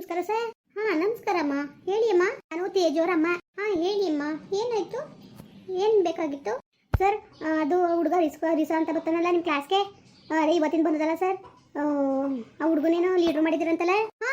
ನಮಸ್ಕಾರ ಸರ್. ಹಾ, ನಮಸ್ಕಾರ ಅಮ್ಮ. ಹೇಳಿ ಅಮ್ಮ ನಾನು ತೇಜೋರಮ್ಮ. ಹಾ ಹೇಳಿ ಅಮ್ಮ ಏನಾಯ್ತು? ಏನ್ ಬೇಕಾಗಿತ್ತು? ಸರ್ ಅದು ಹುಡುಗ ರಿಸ್ಕ, ರಿಸ ಅಂತ ಬರ್ತಾನಲ್ಲ ನಿಮ್ಮ ಕ್ಲಾಸ್ಗೆ ಅದೇ ಇವತ್ತಿನ ಬಂದದಲ್ಲ ಸರ್. ಆ ಹುಡುಗನೇನೋ ಲೀಡ್ರ್ ಮಾಡಿದಿರಂತಲ್ಲ? ಹಾ.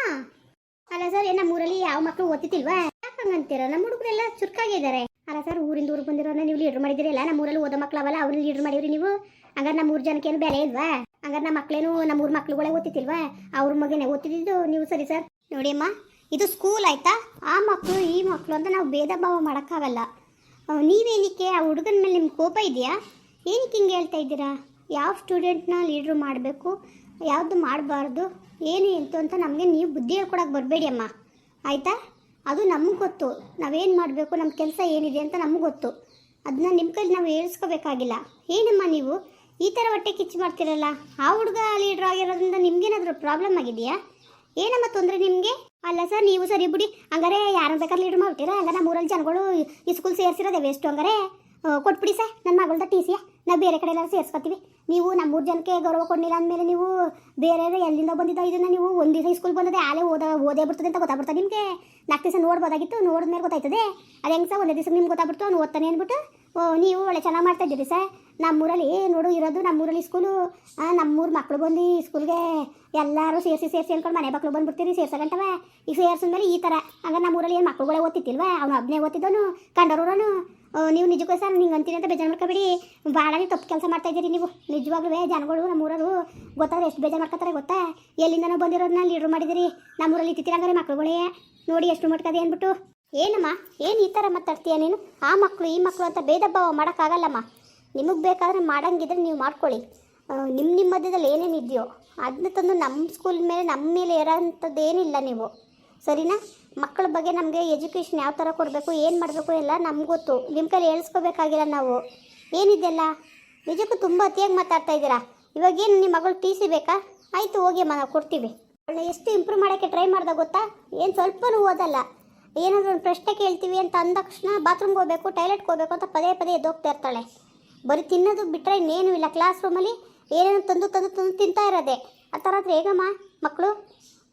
ಅಲ್ಲ ಸರ್ ನಮ್ಮ ನಮ್ಮೂರಲ್ಲಿ ಯಾವ ಮಕ್ಕಳು ಓದ್ತಿಲ್ವಾ ಯಾಕೆ ಹಂಗಂತೀರ? ನಮ್ಮ ಹುಡುಗರೆಲ್ಲ ಚುರುಕಾಗಿದ್ದಾರೆ. ಅಲ್ಲ ಸರ್, ಊರಿಂದ ಊರಿಗೆ ಬಂದಿರೋನ ನೀವು ಲೀಡ್ರ್ ಮಾಡಿದಿರಲ್ಲ ನಮ್ಮ ಊರಲ್ಲಿ ಓದೋ ಮಕ್ಕಳು ಅವ್ರನ್ನ ಲೀಡ್ರ್ ಮಾಡಿವ್ರಿ ನೀವು? ಹಂಗಾರೆ ನಮ್ಮ ಜನಕ್ಕೆ ಏನು ಬೆಲೆ ಇಲ್ವಾ? ಹಂಗಾರೆ ನಮ್ಮ ಮಕ್ಳೇನು ನಮ್ಮ ಊರ್ ಮಕ್ಳುಗಳೇ ಓದ್ತಿಲ್ವಾ ಅವ್ರ ಮಗನೇ ಓದ್ತಿದ್ದು ನೀವು ಸರಿ ಸರ್? ನೋಡಿ ಅಮ್ಮ ಇದು ಸ್ಕೂಲ್ ಆಯಿತಾ? ಆ ಮಕ್ಕಳು ಈ ಮಕ್ಕಳು ಅಂತ ನಾವು ಭೇದ ಭಾವ ಮಾಡೋಕ್ಕಾಗಲ್ಲ. ನೀವೇನಕ್ಕೆ ಆ ಹುಡುಗನ ಮೇಲೆ ನಿಮ್ಗೆ ಕೋಪ ಇದೆಯಾ? ಏನಕ್ಕೆ ಹಿಂಗೆ ಹೇಳ್ತಾ ಇದ್ದೀರಾ? ಯಾವ ಸ್ಟೂಡೆಂಟ್ನ ಲೀಡ್ರು ಮಾಡಬೇಕು? ಯಾವುದು ಮಾಡಬಾರ್ದು? ಏನು ಎಂತು ಅಂತ ನಮಗೆ ನೀವು ಬುದ್ಧಿ ಹೇಳ್ಕೊಡಕ್ಕೆ ಬರಬೇಡಿ ಅಮ್ಮ ಆಯಿತಾ? ಅದು ನಮಗೆ ಗೊತ್ತು. ನಾವೇನು ಮಾಡಬೇಕು? ನಮ್ಮ ಕೆಲಸ ಏನಿದೆ ಅಂತ ನಮಗೆ ಗೊತ್ತು. ಅದನ್ನ ನಿಮ್ಮ ಕೈಲಿ ನಾವು ಹೇಳಿಸ್ಕೋಬೇಕಾಗಿಲ್ಲ. ಏನಮ್ಮ ನೀವು? ಈ ಥರ ಹೊಟ್ಟೆ ಕಿಚ್ಚು ಮಾಡ್ತಿರಲ್ಲ? ಆ ಹುಡುಗ ಲೀಡ್ರ್ ಆಗಿರೋದ್ರಿಂದ ನಿಮ್ಗೇನಾದರೂ ಪ್ರಾಬ್ಲಮ್ ಆಗಿದೆಯಾ? ಏನಮ್ಮ ತೊಂದರೆ ನಿಮಗೆ? ಅಲ್ಲ ಸರ್, ನೀವು ಸರಿ ಬಿಡಿ. ಹಂಗಾರೆ ಯಾರನ್ನ ಬೇಕಾದ್ರೆ ಲೀಡ್ರ್ ಮಾಡ್ಬಿಟ್ಟಿರ ಹಂಗ ನಮ್ಮ ಊರಲ್ಲಿ ಜನಗಳು ಈ ಸ್ಕೂಲ್ ಸೇರಿಸಿರೋದೇ ವೇಸ್ಟು ಹಂಗಾರೆ? ಕೊಟ್ಬಿಡಿ ಸರ್. ನನ್ನ ಮಗಳ್ದ ಟಿ ಸಿಯ ನಾವು ಬೇರೆ ಕಡೆ ಎಲ್ಲರೂ ಸೇರಿಸ್ಕೊತೀವಿ. ನೀವು ನಮ್ಮೂರು ಜನಕ್ಕೆ ಗೌರವ ಕೊಡಲಿಲ್ಲ ಅಂದಮೇಲೆ ನೀವು ಬೇರೆ ಎಲ್ಲಿಂದ ಬಂದಿದ್ದ ಇದನ್ನ ನೀವು ಒಂದು ದಿವಸ ಸ್ಕೂಲ್ ಬಂದದೆ ಆಲೇ ಓದ, ಓದೇ ಬಿಡ್ತದೆ ಅಂತ ಗೊತ್ತಾಗ್ಬಿಡ್ತದೆ ನಿಮಗೆ? ನಾಲ್ಕು ದಿವಸ ನೋಡ್ಬೋದಾಗಿತ್ತು, ನೋಡಿದ್ಮೇಲೆ ಗೊತ್ತಾಯ್ತದೆ. ಅದು ಹೆಂಗೆ ಸರ್, ಒಂದೇ ದಿವಸ ನಿಮ್ಗೆ ಗೊತ್ತಾಗ್ಬಿಡ್ತು, ಅವ್ನು ಓದ್ತಾನೆ ಅಂದ್ಬಿಟ್ಟು ಓ, ನೀವು ಒಳ್ಳೆ ಚೆನ್ನಾಗಿ ಮಾಡ್ತಾ ಇದ್ದೀರಿ ಸರ್. ನಮ್ಮೂರಲ್ಲಿ, ನೋಡು, ಇರೋದು ನಮ್ಮೂರಲ್ಲಿ ಸ್ಕೂಲು ನಮ್ಮೂರು ಮಕ್ಕಳು ಬಂದು ಸ್ಕೂಲ್ಗೆ ಎಲ್ಲರೂ ಸೇರಿಸಿ ಸೇರಿಸಿ ಅಂದ್ಕೊಂಡು ಮನೆ ಮಕ್ಕಳು ಬಂದುಬಿಡ್ತೀರಿ ಸೇರ್ಸಗಂಟವ ಈಗ ಸೇರ್ಸಿದ್ಮೇಲೆ ಈ ಥರ ಹಂಗ ನಮ್ಮೂರಲ್ಲಿ ಏನು ಮಕ್ಕಳುಗಳೇ ಓದ್ತಿತ್ತಿಲ್ವ ಅವನು ಒಬ್ಬನೇ ಓದ್ತಿದ್ದವನು ಕಂಡರೂರನು ನೀವು ನಿಜಕ್ಕೂ ಸರ್ ನಿಂಗೆ ಅಂತೀನಿ ಅಂತ ಬೇಜಾರು ಮಾಡ್ಕೋಬೇಡಿ. ಭಾಳ ತಪ್ಪು ಕೆಲಸ ಮಾಡ್ತಾ ಇದ್ದೀರಿ ನೀವು. ನಿಜವಾಗ್ಲೂ ಜನಗಳು ನಮ್ಮೂರರು ಗೊತ್ತಾದ್ರೆ ಎಷ್ಟು ಬೇಜಾರು ಮಾಡ್ಕೊತಾರೆ ಗೊತ್ತಾ? ಎಲ್ಲಿಂದನೂ ಬಂದಿರೋದನ್ನ ಲೀಡ್ರ್ ಮಾಡಿದಿರಿ ನಮ್ಮೂರಲ್ಲಿ ಇತ್ತಿರಂಗಾರೆ ಮಕ್ಕಳುಗಳೇ ನೋಡಿ, ಎಷ್ಟು ಮಟ್ಕದೆ ಅಂದ್ಬಿಟ್ಟು. ಏನಮ್ಮ? ಏನು ಈ ಥರ ಮಾತಾಡ್ತೀಯ ನೀನು? ಆ ಮಕ್ಕಳು ಈ ಮಕ್ಕಳು ಅಂತ ಭೇದ ಭಾವ ಮಾಡೋಕ್ಕಾಗಲ್ಲಮ್ಮ. ನಿಮಗೆ ಬೇಕಾದ್ರೆ ಮಾಡೋಂಗಿದ್ರೆ ನೀವು ಮಾಡ್ಕೊಳ್ಳಿ. ನಿಮ್ಮ ನಿಮ್ಮ ಮಧ್ಯದಲ್ಲಿ ಏನೇನು ಇದೆಯೋ ಅದನ್ನ ತಂದು ನಮ್ಮ ಸ್ಕೂಲ್ ಮೇಲೆ ನಮ್ಮ ಮೇಲೆ ಇರೋಂಥದ್ದು ಏನಿಲ್ಲ ನೀವು. ಸರಿನಾ? ಮಕ್ಕಳ ಬಗ್ಗೆ ನಮಗೆ ಎಜುಕೇಷನ್ ಯಾವ ಥರ ಕೊಡಬೇಕು, ಏನು ಮಾಡಬೇಕು ಎಲ್ಲ ನಮ್ಗೆ ಗೊತ್ತು. ನಿಮ್ಮ ಕೈಲಿ ಹೇಳ್ಸ್ಕೋಬೇಕಾಗಿಲ್ಲ ನಾವು. ಏನಿದೆಯಲ್ಲ ನಿಜಕ್ಕೂ ತುಂಬ ಅತಿಯಾಗಿ ಮಾತಾಡ್ತಾ ಇದ್ದೀರಾ? ಇವಾಗ ಏನು ನಿಮ್ಮ ಮಗಳು ಟಿ ಸಿ ಬೇಕಾ? ಆಯಿತು ಹೋಗಿ ಅಮ್ಮ ನಾವು ಕೊಡ್ತೀವಿ. ಅವಳನ್ನ ಎಷ್ಟು ಇಂಪ್ರೂವ್ ಮಾಡೋಕ್ಕೆ ಟ್ರೈ ಮಾಡ್ದೆ ಗೊತ್ತಾ? ಏನು ಸ್ವಲ್ಪನೂ ಓದಲ್ಲ. ಏನಾದರೂ ಒಂದು ಪ್ರಶ್ನೆ ಕೇಳ್ತೀವಿ ಅಂತ ಅಂದ ತಕ್ಷಣ ಬಾತ್ರೂಮ್ಗೆ ಹೋಗಬೇಕು ಟಾಯ್ಲೆಟ್ಗೆ ಹೋಗಬೇಕು ಅಂತ ಪದೇ ಪದೇ ಎದ್ದೋಗ್ತಾ ಇರ್ತಾಳೆ. ಬರೀ ತಿನ್ನೋದು ಬಿಟ್ಟರೆ ಇನ್ನೇನು ಇಲ್ಲ. ಕ್ಲಾಸ್ ರೂಮಲ್ಲಿ ಏನೇನು ತಂದು ತಂದು ತಂದು ತಿಂತಾ ಇರೋದೆ. ಆ ಥರ ಆದರೆ, ಹೇಗಮ್ಮ ಮಕ್ಕಳು?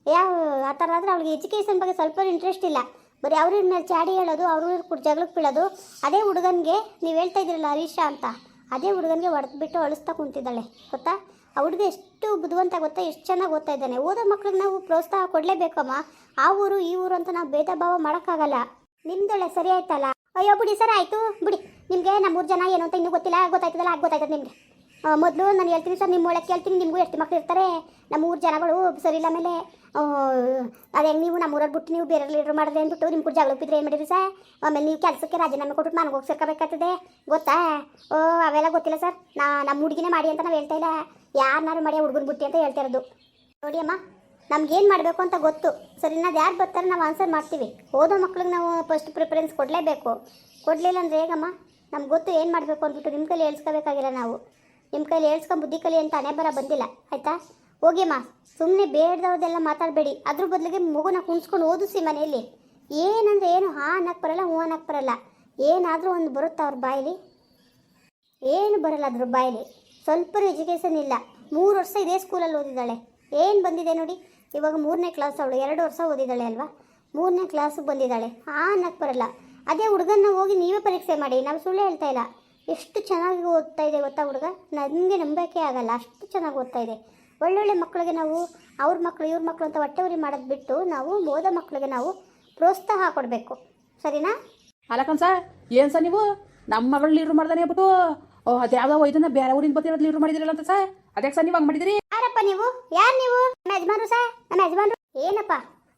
ಯಾವ, ಆ ಥರ ಆದರೆ ಅವಳಿಗೆ ಎಜುಕೇಷನ್ ಬಗ್ಗೆ ಸ್ವಲ್ಪ ಇಂಟ್ರೆಸ್ಟ್ ಇಲ್ಲ. ಬರೀ ಅವ್ರ ಮೇಲೆ ಚಾಡಿ ಹೇಳೋದು, ಅವ್ರ ಕೂಡ ಜಗಳಕ್ಕೆ ಬೀಳೋದು. ಅದೇ ಹುಡುಗನಿಗೆ ನೀವು ಹೇಳ್ತಾ ಇದ್ದೀರಲ್ಲ ಹರೀಶಾ ಅಂತ, ಅದೇ ಹುಡುಗನಿಗೆ ಹೊಡೆದ್ಬಿಟ್ಟು ಅಳಿಸ್ತಾ ಕುಂತಿದ್ದಾಳೆ. ಗೊತ್ತಾ? ಆ ಹುಡುಗ ಎಷ್ಟು ಬುದ್ಧಿವಂತ ಗೊತ್ತಾ? ಎಷ್ಟು ಚೆನ್ನಾಗಿ ಓದ್ತಾ ಇದ್ದಾನೆ. ಓದೋ ಮಕ್ಳಿಗೆ ನಾವು ಪ್ರೋತ್ಸಾಹ ಕೊಡಲೇಬೇಕಮ್ಮ. ಆ ಊರು, ಈ ಊರು ಅಂತ ನಾವು ಭೇದ ಭಾವ ಮಾಡೋಕ್ಕಾಗಲ್ಲ. ನಿಮ್ದೊಳ್ಳೆ ಸರಿ ಆಯ್ತಲ್ಲ? ಅಯ್ಯೋ, ಬಿಡಿ, ಸರ್ ಆಯಿತು. ಬಿಡಿ. ನಿಮಗೆ ನಮ್ಮೂರು ಜನ ಏನು ಅಂತ ಇನ್ನೂ ಗೊತ್ತಿಲ್ಲ. ಗೊತ್ತಾಯ್ತದಲ್ಲ? ಆಗ ಗೊತ್ತಾಯ್ತದೆ ನಿಮಗೆ. ಮೊದಲು ನಾನು ಹೇಳ್ತೀನಿ ಸರ್ ನಿಮ್ಮ ಒಳಗೆ ಕೇಳ್ತೀನಿ, ನಿಮಗೂ ಎಷ್ಟು ಮಕ್ಳು ಇರ್ತಾರೆ, ನಮ್ಮ ಊರು ಜನಗಳು ಸರಿ ಇಲ್ಲ ಆಮೇಲೆ ಅದು ಹೆಂಗೆ ನೀವು ನಮ್ಮ ಊರಲ್ಲಿ ಬಿಟ್ಟು ನೀವು ಬೇರೆ ಲೀಡ್ರ್ ಮಾಡಿದ್ರೆ ಅಂದ್ಬಿಟ್ಟು ನಿಮ್ಮ ಕೂಡ ಜಗಳ ಬಿದ್ದರೆ ಏನು ಮಾಡಿರಿ ಸರ್? ಆಮೇಲೆ ನೀವು ಕೆಲಸಕ್ಕೆ ರಾಜೀನಾಮೆ ಕೊಟ್ಟು ನನಗೆ ಹೋಗಿ ಸೇರ್ಕೋಬೇಕಾಗ್ತದೆ. ಗೊತ್ತಾ? ಓ, ಅವೆಲ್ಲ ಗೊತ್ತಿಲ್ಲ ಸರ್. ನಾ, ನಮ್ಮ ಹುಡುಗಿನೇ ಮಾಡಿ ಅಂತ ನಾವು ಹೇಳ್ತಾ ಇಲ್ಲ. ಯಾರನ್ನಾರು ಮಾಡಿ ಹುಡುಗನ ಬುಟ್ಟಿ ಅಂತ ಹೇಳ್ತಾ ಇರೋದು. ನೋಡಿ ಅಮ್ಮ ನಮ್ಗೇನು ಮಾಡಬೇಕು ಅಂತ ಗೊತ್ತು. ಸರಿನಾ ಅದು ಯಾರು ಬರ್ತಾರೆ ನಾವು ಆನ್ಸರ್ ಮಾಡ್ತೀವಿ. ಓದೋ ಮಕ್ಳಿಗೆ ನಾವು ಫಸ್ಟ್ ಪ್ರಿಫರೆನ್ಸ್ ಕೊಡಲೇಬೇಕು. ಕೊಡಲಿಲ್ಲ ಅಂದರೆ ಹೇಗಮ್ಮ? ನಮ್ಗೆ ಗೊತ್ತು ಏನು ಮಾಡಬೇಕು ಅಂದ್ಬಿಟ್ಟು ನಿಮ್ಮ ಕೈಲಿ ಹೇಳ್ಸ್ಕೋಬೇಕಾಗಿಲ್ಲ ನಾವು. ನಿಮ್ಮ ಕೈಲಿ ಹೇಳ್ಸ್ಕೊಂಡು ಬುದ್ಧಿ ಕಲಿ ಅಂತ ಹಣೆ ಬರ ಬಂದಿಲ್ಲ, ಆಯಿತಾ? ಹೋಗಿಮ್ಮ ಸುಮ್ಮನೆ ಬೇಡದವ್ರದೆಲ್ಲ ಮಾತಾಡಬೇಡಿ. ಅದ್ರ ಬದಲಿಗೆ ಮಗುನ ಕುಣಿಸ್ಕೊಂಡು ಓದಿಸಿ ಮನೆಯಲ್ಲಿ. ಏನಂದ್ರೆ ಏನು, ಹಾ ಅನ್ನಕ್ಕೆ ಬರಲ್ಲ, ಹೂ ಅನ್ನಕ್ಕೆ ಬರಲ್ಲ. ಏನಾದರೂ ಒಂದು ಬರುತ್ತಾ ಅವ್ರ ಬಾಯಲ್ಲಿ? ಏನು ಬರಲ್ಲ ಅದ್ರ ಬಾಯಲ್ಲಿ. ಸ್ವಲ್ಪ ಎಜುಕೇಷನ್ ಇಲ್ಲ. ಮೂರು ವರ್ಷ ಇದೇ ಸ್ಕೂಲಲ್ಲಿ ಓದಿದ್ದಾಳೆ. ಏನು ಬಂದಿದೆ ನೋಡಿ? ಇವಾಗ ಮೂರನೇ ಕ್ಲಾಸ್ ಅವಳು, ಎರಡು ವರ್ಷ ಓದಿದ್ದಾಳೆ ಅಲ್ವಾ? ಮೂರನೇ ಕ್ಲಾಸಿಗೆ ಬಂದಿದ್ದಾಳೆ. ಆ ಅನ್ನಕ್ಕೆ ಬರಲ್ಲ. ಅದೇ ಹುಡುಗನ್ನ ಹೋಗಿ ನೀವೇ ಪರೀಕ್ಷೆ ಮಾಡಿ, ನಾವು ಸುಳ್ಳು ಹೇಳ್ತಾ ಇಲ್ಲ. ಎಷ್ಟು ಚೆನ್ನಾಗಿ ಓದ್ತಾ ಇದೆ ಗೊತ್ತಾ ಹುಡುಗ? ನನಗೆ ನಂಬಿಕೆ ಆಗಲ್ಲ ಅಷ್ಟು ಚೆನ್ನಾಗಿ ಓದ್ತಾ ಇದೆ. ಒಳ್ಳೊಳ್ಳೆ ಮಕ್ಕಳಿಗೆ ನಾವು ಅವ್ರ ಮಕ್ಕಳು ಇವ್ರ ಮಕ್ಕಳು ಅಂತ ಹೊಟ್ಟೆ ಉರಿ ಮಾಡೋದು ಬಿಟ್ಟು ನಾವು ಓದೋ ಮಕ್ಕಳಿಗೆ ನಾವು ಪ್ರೋತ್ಸಾಹ ಕೊಡಬೇಕು. ಸರಿನಾ? ಅಲಕನ್ ಸರ್ ಏನು ಸರ್ ನೀವು? ನಮ್ಮ ಮಗಳು ಲೀಡ್ರ್ ಮಾಡ್ದಾನೆ ಬಿಟ್ಟು ಓ ಅದು ಯಾವ್ದೋ ಇದನ್ನ ಬೇರೆ ಊರಿಂದ ಬರ್ತಿರೋದು ಲೀಡ್ರ್ ಮಾಡಿದಿರಲ್ಲ ಅಂತ ಸರ್. ಅದಕ್ಕೆ ಸರ್ ನೀವು ಹಂಗೆ ಮಾಡಿದಿರಿ? ಯಾರಪ್ಪ ನೀವು? ಯಾರು ನೀವು? ನಮ್ಮ ಯಜಮಾನ್ರು ಸರ್ ನಮ್ಮ ಯಜಮಾನ್ರು. ಏನಪ್ಪ?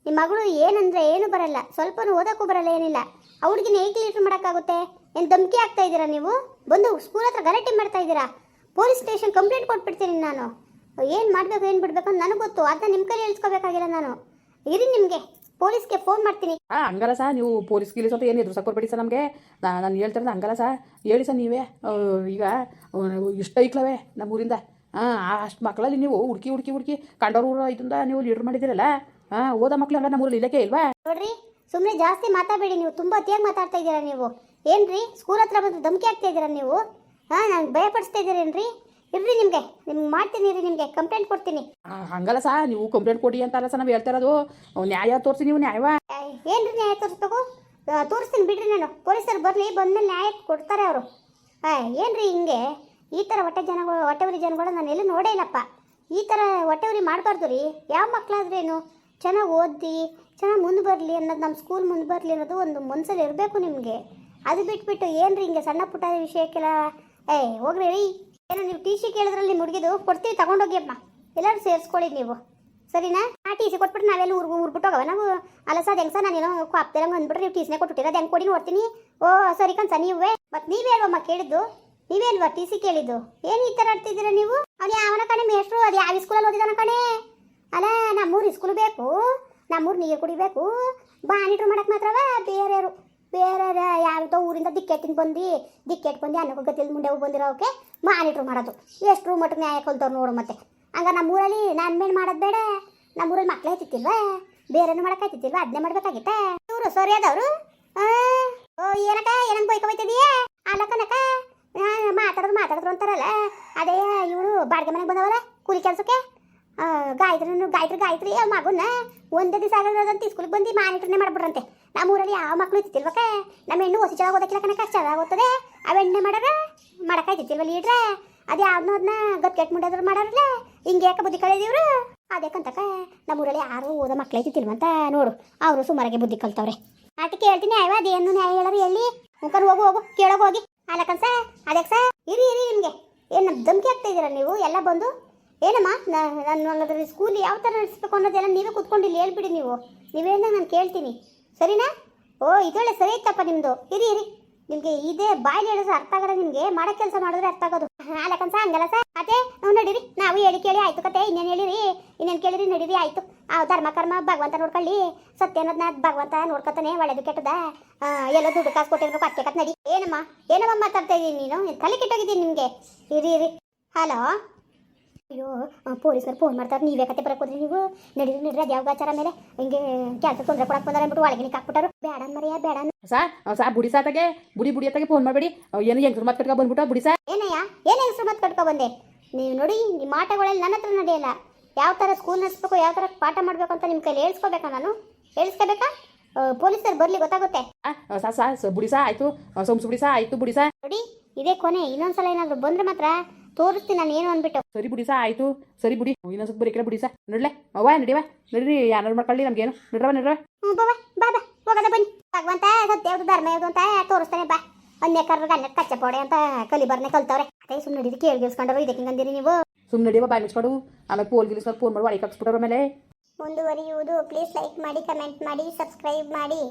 ನಿಮ್ಮ ಮಗಳು ಏನಂದ್ರೆ ಏನು ಬರಲ್ಲ ಸ್ವಲ್ಪನೂ ಓದಕ್ಕೂ ಬರಲ್ಲ ಏನಿಲ್ಲ. ಅವ್ರಿಗಿನ ಹೇಗೆ ಲೀಟ್ರ್ ಮಾಡೋಕ್ಕಾಗುತ್ತೆ? ಏನು ಧಮಕಿ ಆಗ್ತಾ ಇದ್ದೀರಾ ನೀವು? ಬಂದು ಸ್ಕೂಲ್ ಹತ್ರ ಗಲಾಟೆ ಮಾಡ್ತಾ ಇದ್ದೀರಾ? ಪೊಲೀಸ್ ಸ್ಟೇಷನ್ ಕಂಪ್ಲೇಂಟ್ ಕೊಟ್ಬಿಡ್ತೀನಿ ನಾನು. ಏನು ಮಾಡಬೇಕು ಏನು ಬಿಡಬೇಕು ಅಂತ ನನಗೆ ಗೊತ್ತು. ಅದನ್ನ ನಿಮ್ಮ ಕೈಲಿ ಹೇಳ್ಸ್ಕೋಬೇಕಾಗಿಲ್ಲ ನಾನು. ಇರಿ ನಿಮಗೆ. ಪೊಲೀಸ್ಗೆ ಫೋನ್ ಮಾಡ್ತೀನಿ. ಹಾಂ ಹಂಗಲ್ಲ ಸರ್ ನೀವು ಪೊಲೀಸ್ ಗಿಲೀಸ್ ಅಂತ ಏನು ಎದುರು ಕೊಡ್ಬೇಡಿ ಸರ್ ನಮಗೆ. ನಾನು ಹೇಳ್ತಿರೋದು ಹಂಗಲ್ಲ ಸರ್ ಹೇಳಿ ಸರ್ ನೀವೇ. ಈಗ ಇಷ್ಟ ಐಕ್ಲವೇ ನಮ್ಮ ಊರಿಂದ ಹಾಂ ಅಷ್ಟು ಮಕ್ಕಳಲ್ಲಿ ನೀವು ಹುಡುಕಿ ಹುಡುಕಿ ಹುಡುಕಿ ಕಂಡೋರು ಇದರಿಂದ ನೀವು ಲೀಡ್ರ್ ಮಾಡಿದ್ದೀರಲ್ಲ? ಹಾಂ ಓದೋ ಮಕ್ಕಳು ಹಂಗ ನಮ್ಮ ಊರಲ್ಲಿ ಇಲ್ಲಕ್ಕೆ ಇಲ್ವಾ? ನೋಡ್ರಿ ಸುಮ್ಮನೆ ಜಾಸ್ತಿ ಮಾತಾಡಬೇಡಿ ನೀವು. ತುಂಬ ಅತಿಯಾಗಿ ಮಾತಾಡ್ತಾ ಇದ್ದೀರಾ ನೀವು. ಏನ್ರಿ? ಸ್ಕೂಲ್ ಹತ್ರ ಬಂದು ಧಮಕಿ ಆಗ್ತಾ ಇದ್ದೀರಾ ನೀವು? ಹಾಂ ನಂಗೆ ಭಯಪಡಿಸ್ತಾ ಇದ್ದೀರೇನ್ರಿ ಇರ್ರಿ ನಿಮಗೆ ನಿಮ್ಗೆ ಮಾಡ್ತೀನಿ ರೀ ನಿಮಗೆ ಕಂಪ್ಲೇಂಟ್ ಕೊಡ್ತೀನಿ. ಹಂಗಲ್ಲ ಸಾ ನೀವು ಕಂಪ್ಲೇಂಟ್ ಕೊಡಿ ಅಂತಲ್ಲ ಸರ್ ನಾವು ಹೇಳ್ತಾ ಇರೋದು. ನ್ಯಾಯ ತೋರಿಸಿ ನೀವು ನ್ಯಾಯವ? ಏನ್ರಿ ನ್ಯಾಯ ತೋರಿಸ್ಬೇಕು ತೋರಿಸ್ತೀನಿ ಬಿಡ್ರಿ ನಾನು. ಪೊಲೀಸರು ಬರಲಿ ಬಂದ್ಮೇಲೆ ನ್ಯಾಯ ಕೊಡ್ತಾರೆ ಅವರು. ಏನ್ರಿ ಹಿಂಗೆ? ಈ ಥರ ಹೊಟ್ಟೆ ಜನಗಳು ಹೊಟ್ಟೆವರಿ ಜನಗಳು ನಾನು ಎಲ್ಲೂ ನೋಡೇ ಇಲ್ಲಪ್ಪ. ಈ ಥರ ಹೊಟ್ಟೆವರಿ ಮಾಡಬಾರ್ದು ರೀ. ಯಾವ ಮಕ್ಕಳಾದ್ರೇನು ಚೆನ್ನಾಗಿ ಓದಿ ಚೆನ್ನಾಗಿ ಮುಂದೆ ಬರಲಿ ಅನ್ನೋದು ನಮ್ಮ ಸ್ಕೂಲ್ ಮುಂದೆ ಬರಲಿ ಅನ್ನೋದು ಒಂದು ಮನಸ್ಸಲ್ಲಿ ಇರಬೇಕು ನಿಮಗೆ. ಅದು ಬಿಟ್ಬಿಟ್ಟು ಏನ್ರಿ ಹಿಂಗೆ ಸಣ್ಣ ಪುಟ್ಟ ವಿಷಯಕ್ಕೆಲ್ಲ? ಏಯ್, ಹೋಗ್ರಿ ರೀ. ಏನೋ ನೀವು ಟಿ ಸಿ ಕೇಳಿದ್ರಲ್ಲಿ ಹುಡುಗಿದು ಕೊಡ್ತೀವಿ ತಗೊಂಡೋಗಿ ಅಮ್ಮ ಎಲ್ಲರೂ ಸೇರಿಸ್ಕೊಳ್ಳಿ ನೀವು. ಸರಿನಾ? ಆ ಟಿ ಸಿ ಕೊಟ್ಬಿಟ್ಟು ನಾವೆಲ್ಲ ಊರ್ಗು ಊರ್ಬಿಟ್ಟು ಹೋಗವ ನಾವು ಅಲ್ಲ ಸರ್ ಹೆಂಗ್ ಸರ್ ನಾನೇನೋ ಕಾಪ್ತಿರಂಗ ಅಂದ್ಬಿಟ್ರೆ ನೀವು ಟಿ ಸಿನೇ ಕೊಟ್ಬಿಟ್ಟಿರ ಅದು ಹೆಂಗೆ ಕೊಡಿ ನೋಡ್ತೀನಿ. ಓ, ಸರಿ ಕನ್ಸ ನೀವೇ. ಮತ್ತೆ ನೀವೇ ಅಲ್ವಮ್ಮ ಕೇಳಿದ್ದು? ನೀವೇ ಅಲ್ವಾ ಟಿ ಸಿ ಕೇಳಿದ್ದು? ಏನು ಈ ಥರ ಆಡ್ತಿದ್ದೀರಾ ನೀವು? ಅವ್ನು ಯಾವನ ಕಣೆ ಮೇಷ್ಟ್ರು? ಅದು ಯಾವ ಸ್ಕೂಲಲ್ಲಿ ಓದಿದಾನ ಕಣೆ? ಅಲ್ಲ ನಮ್ಮೂರು ಸ್ಕೂಲ್ ಬೇಕು. ನಮ್ಮೂರು ನೀರು ಕುಡಿಬೇಕು. ಬಾನಿಟ್ರು ಮಾಡಕ್ಕೆ ಮಾತ್ರವ ಬೇರೆಯವರು. ಬೇರೆ ಯಾವ್ದೋ ಊರಿಂದ ದಿಕ್ಕೆಟ್ಟಿನ ಬಂದು ದಿಕ್ಕೆಟ್ ಬಂದು ಅನ್ನಕ್ಕೆ ಗತಿಲ್ ಮುಂಡೆ ಬಂದಿರೋಕೆ ಮಾನಿಟ್ರು ಮಾಡೋದು. ಎಷ್ಟು ಮಟ್ಟಿಗೆ ನ್ಯಾಯ ಕಲ್ತವ್ರು ನೋಡು ಮತ್ತೆ. ಹಂಗ ನಮ್ಮೂರಲ್ಲಿ ನಾನು ಮೇನ್ ಮಾಡೋದು ಬೇಡ. ನಮ್ಮೂರಲ್ಲಿ ಮಕ್ಳು ಹೆಚ್ಚಿತ್ತಿಲ್ವ ಬೇರೆನೂ ಮಾಡಕ್ಕಾಯ್ತಿಲ್ವಾ ಅದನ್ನೇ ಮಾಡ್ಬೇಕಾಗಿತ್ತ? ಇವರು ಸರಿಯಾದವರು ಓ, ಏನಕ್ಕ? ಏನಂಗೆ ಬೈಕ ಆ ಅಲ್ಲಕ್ಕನಕ್ಕ ಮಾತಾಡೋದು ಮಾತಾಡಿದ್ರು ಅಂತಾರಲ್ಲ. ಅದೇ, ಇವರು ಬಾಡಿಗೆ ಮನೆಗೆ ಬಂದವಲ್ಲ ಕೂಲಿ ಕೆಲಸಕ್ಕೆ? ಗಾಯತ್ರಿ ಗಾಯತ್ರಿ ಗಾಯತ್ರಿ ಮಗುನ ಒಂದೇ ದಿವಸ ಆಗೋದಂತ ಸ್ಕೂಲಿಗೆ ಬಂದು ಮಾನಿಟ್ರನ್ನೇ ಮಾಡ್ಬಿಡ್ರಂತೆ ನಮ್ಮ ಊರಲ್ಲಿ ಯಾವ ಮಕ್ಕಳು ಇದ್ದಿಲ್ವಕ್ಕ ನಮ್ಮ ಹೆಣ್ಣು ಹೊಸ ಚೆನ್ನಾಗಿ ಓದಕ್ಕಿಲ್ಲ ಚೆನ್ನಾಗಿ ಓದ್ತದೆ ಅವ ಎಣ್ಣೆ ಮಾಡಾರ ಇದ್ದಿಲ್ವ ಲೀಡ್ರ? ಅದು ಯಾವ್ದನ್ನ ಅದನ್ನ ಗಟ್ಗೆಟ್ ಮುಂಡಾದ್ರು ಮಾಡಾರಲ್ಲ? ಹಿಂಗೆ ಯಾಕೆ ಬುದ್ಧಿ ಕಳೆದಿವ್ರು ಅದಕ್ಕಂತಕ ನಮ್ಮೂರಲ್ಲಿ ಯಾರು ಓದೋ ಮಕ್ಕಳು ಇದ್ದಿಲ್ವಂತ ನೋಡು. ಅವರು ಸುಮಾರಾಗೆ ಬುದ್ಧಿ ಕಲ್ತವ್ರೆ. ಆಟ ಕೇಳ್ತೀನಿ ಅಯ್ಯವ ಅದೇನು ನ್ಯಾಯ ಹೇಳೋರು ಎಲ್ಲಿ? ಮುಖನ್ ಹೋಗು ಹೋಗು ಕೇಳೋಗ ಹೋಗಿ. ಅಲ್ಲಕ್ಕನ್ ಸ ಅದಕ್ಕೆ ಸರ್. ಇರಿ ಇರಿ ನಿಮಗೆ. ಏನು ಧಮ್ಕಿ ಆಗ್ತಾ ಇದ್ದೀರಾ ನೀವು? ಎಲ್ಲ ಬಂದು? ಏನಮ್ಮ ನಾನು ನನ್ನ ಸ್ಕೂಲ್ ಯಾವ ಥರ ನಡೆಸ್ಬೇಕು ಅನ್ನೋದೆಲ್ಲ ನೀವೇ ಕೂತ್ಕೊಂಡು ಇಲ್ಲಿ ಹೇಳ್ಬಿಡಿ ನೀವು. ನೀವೇನ ನಾನು ಕೇಳ್ತೀನಿ. ಸರಿನಾ? ಓ ಇದೊಳ್ಳೆ ಸರಿ ಇತ್ತಪ್ಪ ನಿಮ್ಮದು ಇರಿ ಇರಿ. ನಿಮಗೆ ಇದೇ ಬಾಯಲ್ಲಿ ಹೇಳಿದ್ರೆ ಅರ್ಥ ಆಗಲ್ಲ ನಿಮಗೆ. ಮಾಡೋ ಕೆಲಸ ಮಾಡಿದ್ರೆ ಅರ್ಥ ಆಗೋದು. ಅಲ್ಲಕ್ಕನ್ಸ ಹಂಗಲ್ಲ ಸರ್. ಅದೇ ನಾವು ನಡೀರಿ. ನಾವು ಹೇಳಿ ಕೇಳಿ ಆಯ್ತು ಕತೆ. ಇನ್ನೇನು ಹೇಳಿರಿ? ಇನ್ನೇನು ಕೇಳಿರಿ? ನಡೀರಿ, ಆಯ್ತು. ಆ, ಧರ್ಮ, ಕರ್ಮ, ಭಗವಂತ ನೋಡ್ಕೊಳ್ಳಿ. ಸತ್ಯ ಅನ್ನೋದನ್ನ ಭಗವಂತ ನೋಡ್ಕೊತಾನೆ, ಒಳ್ಳೇದು ಕೆಟ್ಟದ. ಎಲ್ಲ ದುಡ್ಡು ಕಾಸು ಕೊಟ್ಟಿರ್ಬೇಕು ಅದಕ್ಕೆ ಕತ್ ನಡಿ ಏನಮ್ಮ? ಏನಮ್ಮ ಮಾತಾಡ್ತಾ ಇದ್ದೀನಿ ನೀನು ನೀನ್? ತಲೆ ಕೆಟ್ಟೋಗಿದ್ದೀನಿ ನಿಮಗೆ. ಇರಿ ಇರಿ. ಹಲೋ? ಅಯ್ಯೋ ಪೊಲೀಸರು ಫೋನ್ ಮಾಡ್ತಾರೆ. ನೀವೇ ಕತೆ ಬರಕೋದ್ರಿ ನೀವು? ನಡೀರಿ ನಡೀರಿ. ಅದು ಯಾವ ಆಚಾರ ಮೇಲೆ? ಹಿಂಗೆ ಕೆಲಸ ತೊಂದರೆ ಕೊಡಕ್ಕೆ ಬಂದಾರೆ ಅಂದ್ಬಿಟ್ಟು ಒಳಗೆ ಹಾಕ್ಬಿಟ್ಟಾರು. ಬೇಡ ಮರಿಯ ಬೇಡ ಸಾ ಸಾ ಬುಡಿ ಸಾತಾಗೆ ಬುಡಿ ಬುಡಿ ಅತ್ತಾಗೆ ಫೋನ್ ಮಾಡಬೇಡಿ. ಏನು ಹೆಂಗ್ ಮಾತು ಕಟ್ಕೊ ಬಂದ್ಬಿಟ್ಟು ಬುಡಿ ಸಾ? ಏನಯ್ಯ? ಏನೇ ಹೆಂಗ್ ಮಾತು ಕಟ್ಕೊ ಬಂದೆ? ನೀವು ನೋಡಿ ನಿಮ್ಮ ಮಾಟಗಳಲ್ಲಿ ನನ್ನ ಹತ್ರ ನಡೆಯಲ್ಲ. ಯಾವ ಥರ ಸ್ಕೂಲ್ ನಡೆಸ್ಬೇಕು ಯಾವ ಥರ ಪಾಠ ಮಾಡಬೇಕು ಅಂತ ನಿಮ್ಮ ಕೈಲಿ ಹೇಳ್ಸ್ಕೋಬೇಕಾ ನಾನು? ಹೇಳ್ಸ್ಕೋಬೇಕಾ? ಪೊಲೀಸರು ಬರಲಿ ಗೊತ್ತಾಗುತ್ತೆ? ಸಾ ಸ- ಬುಡಿ ಸಾ ಆಯಿತು. ಸೊಮ್ಸು ಬುಡಿ ಸಾ ಆಯಿತು ಬುಡಿ ಸಾ. ನೋಡಿ ಇದೇ ಕೊನೆ. ಇನ್ನೊಂದ್ಸಲ ಏನಾದ್ರು ಬಂದ್ರೆ ಮಾತ್ರ ತೋರಿಸ್ತೀನಿ ನಾನು ಏನು ಅಂದ್ಬಿಟ್ಟು. ಸರಿ ಬಿಡಿ ಸಾ ಆಯಿತು. ಸರಿ ಬಿಡಿ. ಇನ್ನೊಂದ್ಸತ್ ಬರೀ ಬಿಡಿ ಸಾ. ನಡ್ಲೆ ಅವ್ವ ನಡಿವ ನಡ್ರಿ ಯಾರು ಮಾಡ್ಕೊಳ್ಳಿ ನಮ್ಗೇನು. ನಡ್ರವ ನಡ್ರವ ಹ್ಞೂ ಬಾ ಬಾ ಬಾ ಹೋಗದ ಬನ್ನಿ. ಭಗವಂತ ಸತ್ಯ ಧರ್ಮ ಯಾವುದು ಅಂತ ತೋರಿಸ್ತಾನೆ ಬಾ. ಅನ್ಯಕರ್ರಿಗೆ ಅನ್ನ ಕಚ್ಚೆ ಪೋಡೆ ಅಂತ ಕಲಿಬರ್ನೆ ಕಲ್ತವ್ರೆ. ಅದೇ ಸುಮ್ಮನೆ ನಡೀದು ಕೇಳಿ ಗಿಲ್ಸ್ಕೊಂಡವ್ರು ಇದಕ್ಕೆ ಹಿಂಗಂದಿರಿ ನೀವು. ಸುಮ್ಮನೆ ನಡಿಯವ ಬಾಯಿ ಮುಚ್ಕೊಂಡು. ಆಮೇಲೆ ಪೋಲ್ ಗಿಲಿಸ್ಕೊಂಡು ಫೋನ್ ಮಾಡಿ ಒಳಗೆ ಹಾಕ್ಸ್ಬಿಟ್ಟವ್ರ ಮೇಲೆ ಮುಂದುವರಿಯುವುದು. ಪ್ಲೀಸ್ ಲೈಕ್ ಮಾಡಿ ಕಮೆಂಟ್ ಮಾಡಿ ಸಬ್ಸ್ಕ್ರೈಬ್ ಮಾಡಿ.